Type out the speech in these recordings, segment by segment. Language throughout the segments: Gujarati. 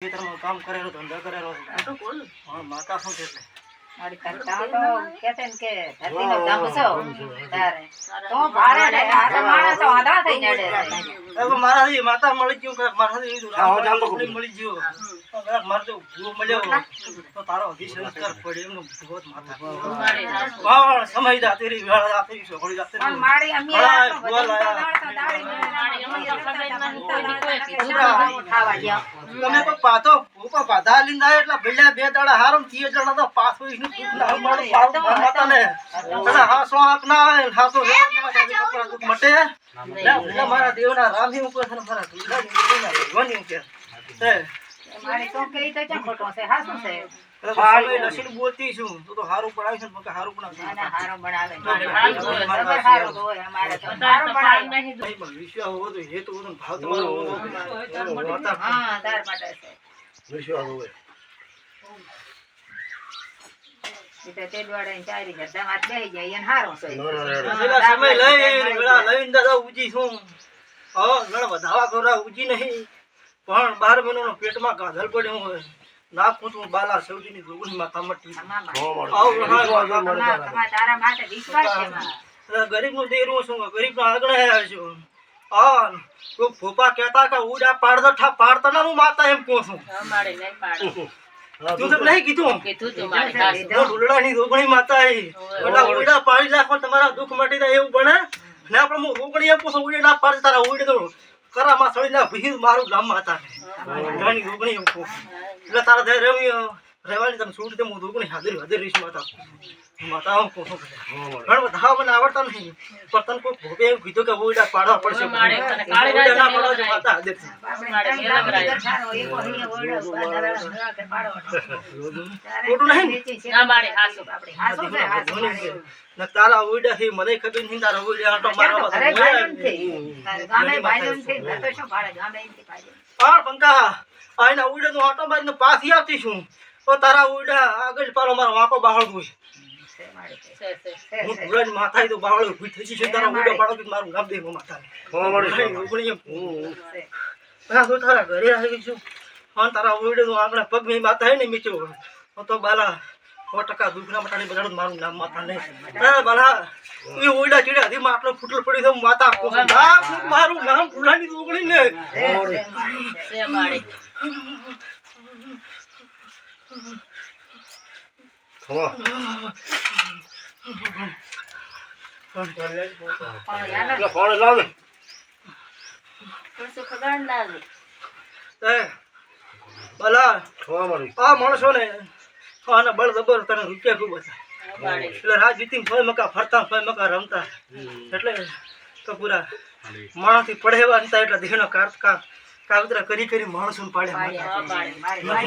ખેતરમાં કામ કરેલો ધંધા કરેલો તો બોલ હા માતા શું છે? એટલે મારી કરતા તો કહેતે ને કે ધરતીનો ધબસો તારે. તો ભારે ને આ તો માણસ તો આંધળા થઈ જડે હવે મારાથી માતા મળી ગયું કે મારાથી. મળી ગયો. મારે તો ભૂવો મળ્યો. તો તારો હજી સંસ્કાર પડે એમનો ભૂવો માતા વાહ, સમય જાતી રહી વેળા જાતી છોકરી જાતી મારી અમી તો ભૂવા તમે કોઈ પાતો ભૂપા બાધા લીને આવ્યા એટલે ભઈલા બે દાડા હારમ થઈએ જણા તો પાછું ઈનું દુઃખ ના મળે? પાછું ઘર માતાને. અને હાસો આંખ ના આવે હાસો ના મટે. મારા દેવના રામની ઉપર મારા દુર્ગાની ઉપર. મારી તો કે તો ક્યાં ખોટો છે છે. એટલે તો સમય લસીને બોલતી છું? તું તો હારું પડાવીશ ને મને હારું અને પડાવીશ હારો બનાવે હારું હારું હોય અમારે તો. હારો તો બનાવે નહીં પણ વિશ્વાસ હોવો જોઈએ, હેતુ હોવો જોઈએ, ભાવ તમારો હોવો હા તાર માટે છે. વિશ્વાસ હોય. ઈ તે દોડે ચારી ઘરડા માં બેહી જાય એને હારો છે. ના, ના, ના, ના. સમય લઈને લઈને દાદા ઉજી છું હા વેળા વધાવા કરવા ઉજી નહીં. પણ બાર મહિનાનો પેટમાં ગાધલ પડ્યો હોય. ના પૂછું બાલા સૌજીની છે. ગરીબનું દેરું છું ગરીબ નો આગળ આવ્યો છું. હા કોઈ ફોપા કહેતા કે ઉડા પાડતો ઠા પાડતો ના હું માતા એમ કહું છું. અમારે નહીં પાડે. તું તો નહીં કીધું? કીધું તું મારી હાસુ. ઉલડાની રોગણી માતા આવી ઉડા પાડી નાખો તમારા દુઃખ મટી જાય એવું બને. ને આપણે હું રોગણી આપું પૂછું ઉડી ના પાડી તારા ઉડી તો કરામાં સળી ના ભીર મારું ગામ માતા ઉલડાની રોગણી એટલે તારા there રહેવી રહેવાની તમે છૂટ દે હું રોગણી હાજર હાજર રહીશ માતા. માતા મળે. ઘણા બધા મને આવડતા નહીં. પણ તને કોઈ ભોગે એવું કીધું કે ઉડા પાડવા પડશે મારે તને કાળી ઉડા ના રાતે પાડવા માતા હાજર છે. ખોટું નહીં. ના, તારા ઉડા થી મને ખબર નહીં તારા ઉડા આટો મારવા શું. હા પંકા આઈના ઉડે નું આટો મારીને પાછી આવતી છું. તો તારા ઉડા આગળ પાલો મારો વાંકો બાળ છે. હું. ભૂલાની માથા તો બાવળ ઊભી થઈ છે. તારા ઉડા પાડો કે મારું નામ દે માથા હો, તો તારા ઘરે આવી છું. હા તારા ઉડે તો આગળ પગ મેં માથા હે ને મીચો હું તો બાલા સો ટકા દુખના મટાડી બજાડું મારું નામ માથા નહીં. હા બાલા એ ચીડા હજી માટલો ફૂટલ પડી તો માતા ના, મારું નામ ફૂલાની દુગણી ને. પણ લાવ. મારી. આ માણસો ને આના બળ જબર તને રૂપિયા ખૂબ હતા. એટલે જીતી ફોય મકા ફરતા ફોય મકા રમતા. એટલે તો પૂરા માણસથી પડેવા હતા એટલે દેહનો કાર કા- કાવતરા કરી કરી માણસો પાડે.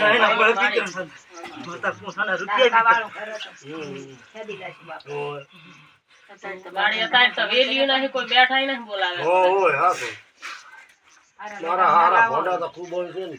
એના બળ પાડે. માતા પૂછાના રૂપિયા મારા હારા ભોડા તો ખૂબ હોય છે ને.